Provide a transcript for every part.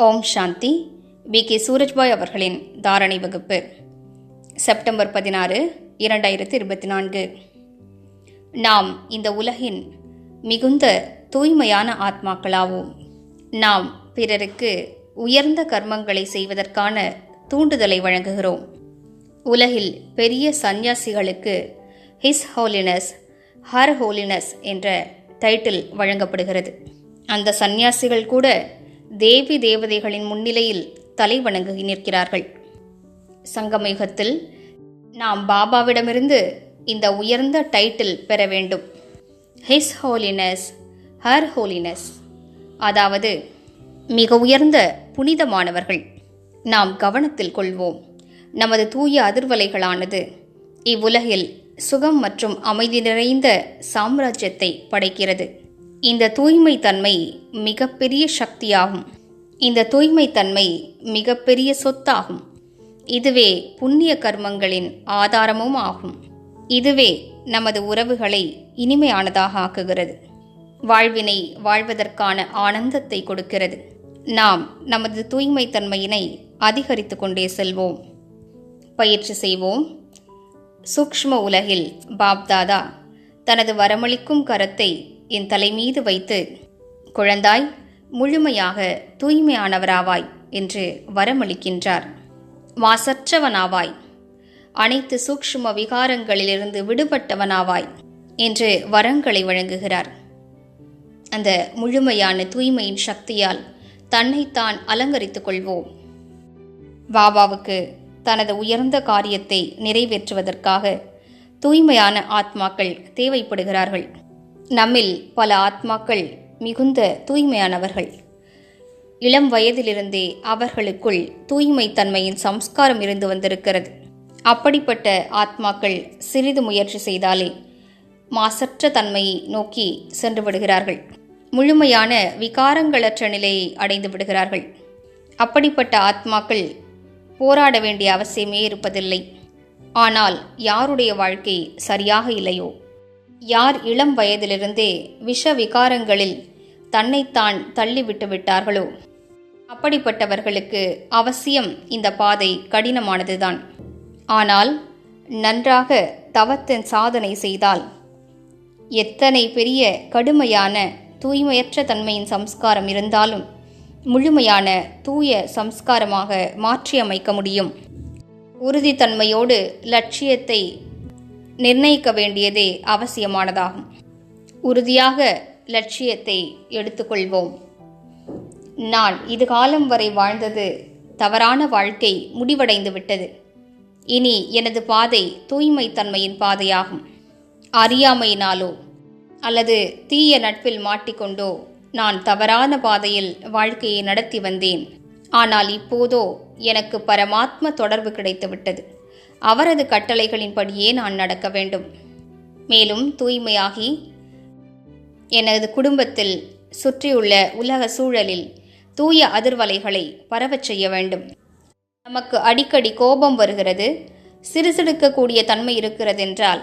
Om Shanti. We. K. Surajbhai அவர்களின் தாரணை வகுப்பு. செப்டம்பர் பதினாறு இரண்டாயிரத்தி இருபத்தி நான்கு நாம் இந்த உலகின் மிகுந்த தூய்மையான ஆத்மாக்களாவோம். நாம் பிறருக்கு உயர்ந்த கர்மங்களை செய்வதற்கான தூண்டுதலை வழங்குகிறோம். உலகில் பெரிய சந்நியாசிகளுக்கு ஹிஸ் ஹோலினஸ் ஹர் ஹோலினஸ் என்ற டைட்டில் வழங்கப்படுகிறது. அந்த சந்நியாசிகள் கூட தேவி தேவதைகளின் முன்னிலையில் தலை வணங்கி நிற்கிறார்கள். சங்கமயுகத்தில் நாம் பாபாவிடமிருந்து இந்த உயர்ந்த டைட்டில் பெற வேண்டும். ஹிஸ் ஹோலினஸ் ஹர் ஹோலினஸ் அதாவது மிக உயர்ந்த புனிதமானவர்கள். நாம் கவனத்தில் கொள்வோம். நமது தூய அதிர்வலைகளானது இவ்வுலகில் சுகம் மற்றும் அமைதி நிறைந்த சாம்ராஜ்யத்தை படைக்கிறது. இந்த தூய்மை தன்மை மிகப்பெரிய சக்தியாகும். இந்த தூய்மை தன்மை மிகப்பெரிய சொத்தாகும். இதுவே புண்ணிய கர்மங்களின் ஆதாரமும் ஆகும். இதுவே நமது உறவுகளை இனிமையானதாக ஆக்குகிறது. வாழ்வினை வாழ்வதற்கான ஆனந்தத்தை கொடுக்கிறது. நாம் நமது தூய்மை தன்மையினை அதிகரித்து கொண்டே செல்வோம். பயிற்சி செய்வோம். சூக்ஷ்ம உலகில் பாப்தாதா தனது வரமளிக்கும் கரத்தை என் தலைமீது வைத்து குழந்தாய் முழுமையாக தூய்மையானவராவாய் என்று வரமளிக்கின்றார். மாசற்றவனாவாய் அனைத்து சூக்ஷ்ம விகாரங்களிலிருந்து விடுபட்டவனாவாய் என்று வரங்களை வழங்குகிறார். அந்த முழுமையான தூய்மையின் சக்தியால் தன்னைத்தான் அலங்கரித்துக் கொள்வோம். பாபாவுக்கு தனது உயர்ந்த காரியத்தை நிறைவேற்றுவதற்காக தூய்மையான ஆத்மாக்கள் தேவைப்படுகிறார்கள். நம்மில் பல ஆத்மாக்கள் மிகுந்த தூய்மையானவர்கள். இளம் வயதிலிருந்தே அவர்களுக்குள் தூய்மை தன்மையின் சம்ஸ்காரம் இருந்து வந்திருக்கிறது. அப்படிப்பட்ட ஆத்மாக்கள் சிறிது முயற்சி செய்தாலே மாசற்ற தன்மையை நோக்கி சென்று விடுகிறார்கள். முழுமையான விகாரங்களற்ற நிலையை அடைந்து விடுகிறார்கள். அப்படிப்பட்ட ஆத்மாக்கள் போராட வேண்டிய அவசியமே இருப்பதில்லை. ஆனால் யாருடைய வாழ்க்கை சரியாக இல்லையோ? யார் இளம் வயதிலிருந்தே விஷ விகாரங்களில் தன்னைத்தான் தள்ளிவிட்டு விட்டார்களோ? அப்படிப்பட்டவர்களுக்கு அவசியம் இந்த பாதை கடினமானதுதான். ஆனால் நன்றாக தவத்தின் சாதனை செய்தால் எத்தனை பெரிய கடுமையான தூய்மையற்ற தன்மையின் சம்ஸ்காரம் இருந்தாலும் முழுமையான தூய சம்ஸ்காரமாக மாற்றியமைக்க முடியும். உறுதித்தன்மையோடு லட்சியத்தை நிர்ணயிக்க வேண்டியதே அவசியமானதாகும். உறுதியாக லட்சியத்தை எடுத்துக்கொள்வோம். நான் இது காலம் வரை வாழ்ந்தது தவறான வாழ்க்கை முடிவடைந்து விட்டது. இனி எனது பாதை தூய்மை தன்மையின் பாதையாகும். அறியாமையினாலோ அல்லது தீய நட்பில் மாட்டிக்கொண்டோ நான் தவறான பாதையில் வாழ்க்கையை நடத்தி வந்தேன். ஆனால் இப்போதோ எனக்கு பரமாத்ம தொடர்பு கிடைத்துவிட்டது. அவரது கட்டளைகளின்படியே நான் நடக்க வேண்டும். மேலும் தூய்மையாகி எனது குடும்பத்தில் சுற்றியுள்ள உலக சூழலில் தூய அதிர்வலைகளை பரவச் செய்ய வேண்டும். நமக்கு அடிக்கடி கோபம் வருகிறது சிறுசிடுக்கக்கூடிய தன்மை இருக்கிறதென்றால்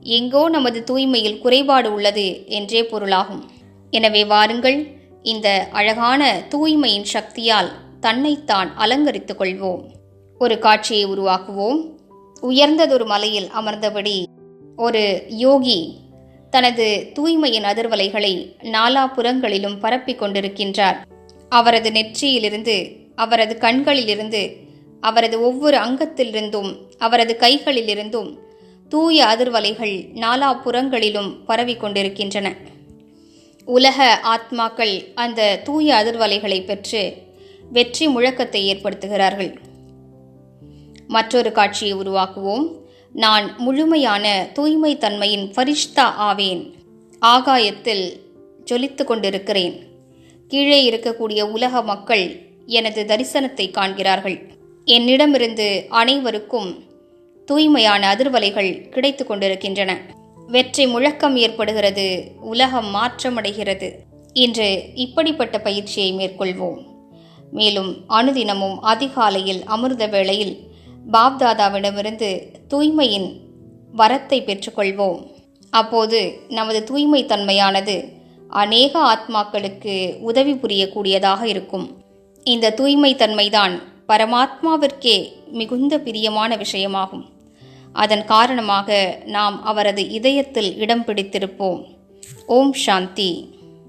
எங்கோ நமது தூய்மையில் குறைபாடு உள்ளது என்றே பொருளாகும். எனவே வாருங்கள் இந்த அழகான தூய்மையின் சக்தியால் தன்னைத்தான் அலங்கரித்துக் கொள்வோம். ஒரு காட்சியை உருவாக்குவோம். உயர்ந்ததொரு மலையில் அமர்ந்தபடி ஒரு யோகி தனது தூய்மையின் அதிர்வலைகளை நாலாபுறங்களிலும் பரப்பிக் கொண்டிருக்கின்றார். அவரது நெற்றியிலிருந்து அவரது கண்களிலிருந்து அவரது ஒவ்வொரு அங்கத்திலிருந்தும் அவரது கைகளிலிருந்தும் தூய அதிர்வலைகள் நாலா புறங்களிலும் கொண்டிருக்கின்றன. உலக ஆத்மாக்கள் அந்த தூய அதிர்வலைகளை பெற்று வெற்றி முழக்கத்தை ஏற்படுத்துகிறார்கள். மற்றொரு காட்சியை உருவாக்குவோம். நான் முழுமையான தூய்மை தன்மையின் ஃபரிஷ்தா ஆவேன். ஆகாயத்தில் ஜொலித்து கொண்டிருக்கிறேன். கீழே இருக்கக்கூடிய உலக மக்கள் எனது தரிசனத்தை காண்கிறார்கள். என்னிடமிருந்து அனைவருக்கும் தூய்மையான அதிர்வலைகள் கிடைத்து கொண்டிருக்கின்றன. வெற்றி முழக்கம் ஏற்படுகிறது உலகம் மாற்றமடைகிறது. இன்று இப்படிப்பட்ட பயிற்சியை மேற்கொள்வோம். மேலும் அனுதினமும் அதிகாலையில் அமிர்த வேளையில் பாப்தாதாவிடமிருந்து தூய்மையின் வரத்தை பெற்றுக்கொள்வோம். அப்போது நமது தூய்மை தன்மையானது அநேக ஆத்மாக்களுக்கு உதவி புரியக்கூடியதாக இருக்கும். இந்த தூய்மை தன்மைதான் பரமாத்மாவிற்கே மிகுந்த பிரியமான விஷயமாகும். அதன் காரணமாக நாம் அவரது இதயத்தில் இடம் பிடித்திருப்போம். ஓம் சாந்தி.